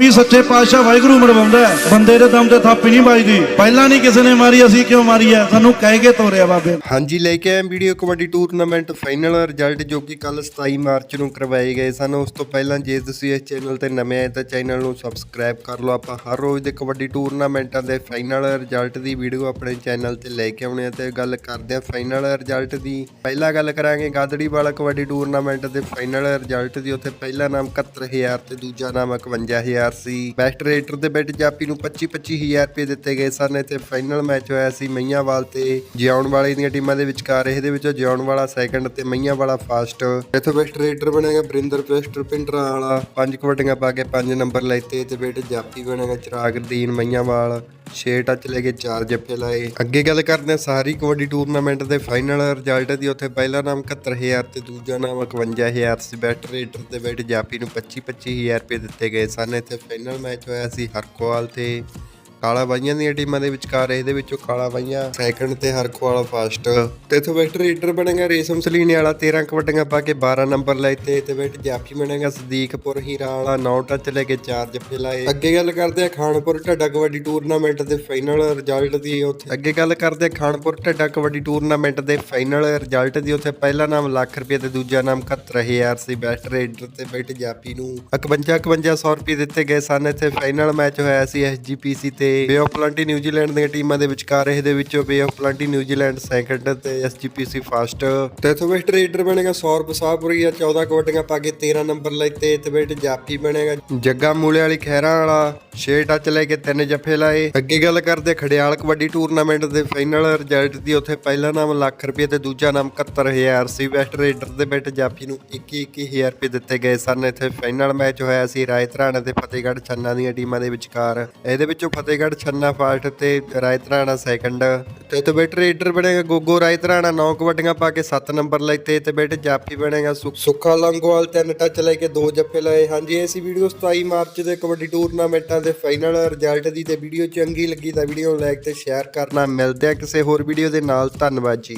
ਵੀ ਸੱਚੇ ਪਾਤਸ਼ਾਹ ਵਾਹਿਗੁਰੂ ਮਰਵਾਉਂਦਾ ਬੰਦੇ ਦੇ ਦਮ ਤੇ ਥਾਪੀ ਨਹੀਂ ਵੱਜਦੀ। ਪਹਿਲਾਂ ਨਹੀਂ ਕਿਸੇ ਨੇ ਮਾਰੀ, ਅਸੀਂ ਕਿਉਂ ਮਾਰੀ ਹੈ? ਸਾਨੂੰ ਕਹਿ ਕੇ ਤੋਰਿਆ ਬਾਬੇ। ਹਾਂਜੀ, ਲੈ ਕੇ ਆਏ video kabaddi tournament final result ਜੋ ਕਿ ਕੱਲ 27 ਮਾਰਚ ਨੂੰ ਕਰਵਾਏ ਗਏ ਸਨ। ਉਸ ਤੋਂ ਪਹਿਲਾਂ ਜੇ ਤੁਸੀਂ ਇਸ ਚੈਨਲ ਤੇ ਨਵੇਂ ਆਏ ਤਾਂ ਚੈਨਲ ਨੂੰ ਸਬਸਕ੍ਰਾਈਬ ਕਰ ਲਓ। ਆਪਾਂ ਹਰ ਰੋਜ਼ ਦੇ ਕਬੱਡੀ ਟੂਰਨਾਮੈਂਟਾਂ ਦੇ ਫਾਈਨਲ ਰਿਜ਼ਲਟ ਦੀ ਵੀਡੀਓ ਆਪਣੇ ਚੈਨਲ ਤੇ ਲੈ ਕੇ ਆਉਣੇ ਆ ਤੇ ਗੱਲ ਕਰਦੇ ਆ ਫਾਈਨਲ ਰਿਜ਼ਲਟ ਦੀ। ਪਹਿਲਾਂ ਗੱਲ ਕਰਾਂਗੇ ਗਾਦੜੀ ਵਾਲਾ ਕਬੱਡੀ ਟੂਰਨਾਮੈਂਟ ਦੇ ਫਾਈਨਲ ਰਿਜ਼ਲਟ ਦੀ। ਉੱਥੇ ਪਹਿਲਾ ਨਾਮ 71000 ਤੇ ਦੂਜਾ ਨਾਮ 51000 ਸੀ। ਬੈਸਟ ਰੇਟਰ ਦੇ ਬਿੱਟ ਜਾਪੀ ਨੂੰ 25 25000 ਰੁਪਏ ਦਿੱਤੇ ਗਏ ਸਨ। ਤੇ ਫਾਈਨਲ ਮੈਚ ਹੋਇਆ ਸੀ ਮਈਆਂਵਾਲ ਤੇ ਜਿਉਣ ਵਾਲੇ ਦੀਆਂ ਟੀਮਾਂ ਦੇ ਵਿਚਕਾਰ। ਇਹਦੇ ਵਿੱਚੋਂ ਜਿਉਣ ਵਾਲਾ ਸੈਕੰਡ ਤੇ ਮਈਆਂ ਵਾਲਾ ਫਾਸਟ ਇੱਥੇ ਬੈਸਟ ਰੇਟਰ ਬਣੇਗਾ ਬਰਿੰਦਰ ਪੇਸਟਰ ਪਿੰਡਰਾ ਵਾਲਾ। ਪੰਜ ਕਬੱਡੀਆਂ ਪਾ ਕੇ ਪੰਜ ਨੰਬਰ ਲੈਤੇ ਤੇ ਬਿੱਟ ਜਾਪੀ ਬਣੇਗਾ ਚਿਰਾਗਦੀਨ, ਮਈਆਂਵਾਲ। 6 ਟੱਚ ਲੈ ਕੇ 4 ਜੱਫੇ ਲਾਏ। ਅੱਗੇ ਗੱਲ ਕਰਦੇ ਹਾਂ ਸਾਰੀ ਕਬੱਡੀ ਟੂਰਨਾਮੈਂਟ ਦੇ ਫਾਈਨਲ ਰਿਜ਼ਲਟ ਦੀ। ਉੱਥੇ ਪਹਿਲਾ ਨਾਮ 71000 ਤੇ ਦੂਜਾ ਨਾਮ 51000 ਸੀ। ਬੈਸਟ ਰੇਟਰ ਤੇ ਬੈਟ ਜਾਪੀ ਨੂੰ 25 25000 ਰੁਪਏ ਦਿੱਤੇ ਗਏ ਸਨ। ਇੱਥੇ ਫਾਈਨਲ ਮੈਚ ਹੋਇਆ ਸੀ ਹਰਕੋਵਾਲ ਤੇ ਕਾਲਾ ਬਾਈਆਂ ਦੀਆਂ ਟੀਮਾਂ ਦੇ ਵਿਚਕਾਰ ਇਹਦੇ ਵਿੱਚੋਂ ਕਾਲਾ ਬਾਈਆਂ ਸੈਕੰਡ ਤੇ ਹਰਕੋਵਾਲ ਫਸਟ ਤੇ ਇਥੋਂ ਬੈਸਟ ਰੇਡਰ ਬਣੇਗਾ ਰੇਸ਼ਮ ਸਲੀਨੇ ਵਾਲਾ 13 ਕਬੱਡੀਆਂ ਪਾ ਕੇ 12 ਨੰਬਰ ਲੈਤੇ ਤੇ ਬੈਟ ਜਾਫੀ ਬਣੇਗਾ ਸਦੀਕਪੁਰ ਹੀਰਾ ਵਾਲਾ 9 ਟੱਚ ਲੈ ਕੇ 4 ਜੱਫੇ ਲਾਏ। ਅੱਗੇ ਗੱਲ ਕਰਦੇ ਆ ਖਾਨਪੁਰ ਢੱਡਾ ਕਬੱਡੀ ਟੂਰਨਾਮੈਂਟ ਦੇ ਫਾਈਨਲ ਰਿਜ਼ਲਟ ਦੀ ਉੱਥੇ। ਅੱਗੇ ਗੱਲ ਕਰਦੇ ਆ ਖਾਨਪੁਰ ਢੱਡਾ ਕਬੱਡੀ ਟੂਰਨਾਮੈਂਟ ਦੇ ਫਾਈਨਲ ਰਿਜ਼ਲਟ ਦੀ, ਉੱਥੇ ਪਹਿਲਾ ਨਾਮ ਲੱਖ ਰੁਪਏ ਤੇ ਦੂਜਾ ਨਾਮ 71000 ਸੀ ਬੈਸਟ ਰੇਡਰ ਤੇ ਬੈਟ ਜਾਫੀ ਨੂੰ। 51 5100 ਰੁਪਏ ਦਿੱਤੇ ਗਏ ਸਨ, ਇੱਥੇ ਫਾਈਨਲ ਮੈਚ ਹੋਇਆ ਸੀ ਐਸਜੀਪੀਸੀ ਤੇ ਬੇ ਆਫ ਪਲੰਟੀ ਨਿਊਜ਼ੀਲੈਂਡ ਦੀਆਂ ਟੀਮਾਂ ਦੇ ਵਿਚਕਾਰ ਇਹਦੇ ਵਿੱਚੋਂ bay of plenty New Zealand second ਤੇ ਐਸਜੀਪੀਸੀ ਫਸਟ ਤੇ ਬੈਸਟ ਰੇਡਰ ਬਣੇਗਾ ਸੌਰਵ ਸਾਹਪੁਰੀਆ 14 ਕਬੱਡੀਆਂ ਪਾ ਕੇ 13 ਨੰਬਰ ਲੈਤੇ ਤੇ ਬੈਟ ਜਾਫੀ ਬਣੇਗਾ। ਜੱਗਾ ਮੂਲੇ ਵਾਲੀ ਖਹਿਰਾਂ ਵਾਲਾ 6 ਟੱਚ ਲੈ ਕੇ ਤਿੰਨ ਜੱਫੇ ਲਾਏ। ਅੱਗੇ ਗੱਲ ਕਰਦੇ ਖੜਿਆਲ ਕਬੱਡੀ ਟੂਰਨਾਮੈਂਟ ਦੇ ਫਾਈਨਲ ਰਿਜ਼ਲਟ ਦੀ ਉੱਥੇ ਪਹਿਲਾ ਨਾਮ ਲੱਖ ਰੁਪਏ ਤੇ ਦੂਜਾ ਨਾਮ 71000 ਸੀ। ਬੈਸਟ ਰੇਡਰ ਦੇ ਬੈਟ ਜਾਫੀ ਨੂੰ 21 21000 ਰੁਪਏ ਦਿੱਤੇ ਗਏ ਸਨ। ਇੱਥੇ ਫਾਈਨਲ ਮੈਚ ਹੋਇਆ ਸੀ ਰਾਇਤਰਾਣਾ ਤੇ ਫਤਿਹਗੜ੍ਹ ਛੰਨਾ ਦੀਆਂ ਟੀਮਾਂ ਦੇ ਵਿਚਕਾਰ। ਇਹਦੇ ਵਿੱਚੋਂ ਫਤਿਹਗੜ੍ਹ ਛੰਨਾ ਫਾਸਟ ਤੇ ਰਾਇਤਰਾਣਾ ਸੈਕੰਡ ਤੇ ਤੇ ਬੈਟ ਰੇਡਰ ਬਣੇਗਾ ਗੋਗੋ ਰਾਇਤਰਾਣਾ 9 ਕਬੱਡੀਆਂ ਪਾ ਕੇ 7 ਨੰਬਰ ਲੈਤੇ ਤੇ ਬੈਟ ਜਾਫੀ ਬਣੇਗਾ ਸੁ- ਸੁੱਖਾ ਲੰਗੋਵਾਲ, ਤਿੰਨ ਟੱਚ ਲੈ ਕੇ ਦੋ ਜੱਫੇ ਲਏ। ਹਾਂਜੀ, ਇਹ ਸੀ ਵੀਡੀਓ 27 ਮਾਰਚ ਦੇ ਕਬੱਡੀ ਟੂਰਨਾਮੈਂਟਾਂ ਦੇ ਫਾਈਨਲ ਰਿਜ਼ਲਟ ਦੀ ਤੇ ਵੀਡੀਓ ਚੰਗੀ ਲੱਗੀ ਤਾਂ ਵੀਡੀਓ ਨੂੰ ਲਾਈਕ ਤੇ ਸ਼ੇਅਰ ਕਰਨਾ। ਮਿਲਦੇ ਆ ਕਿਸੇ ਹੋਰ ਵੀਡੀਓ ਦੇ ਨਾਲ। ਧੰਨਵਾਦ ਜੀ।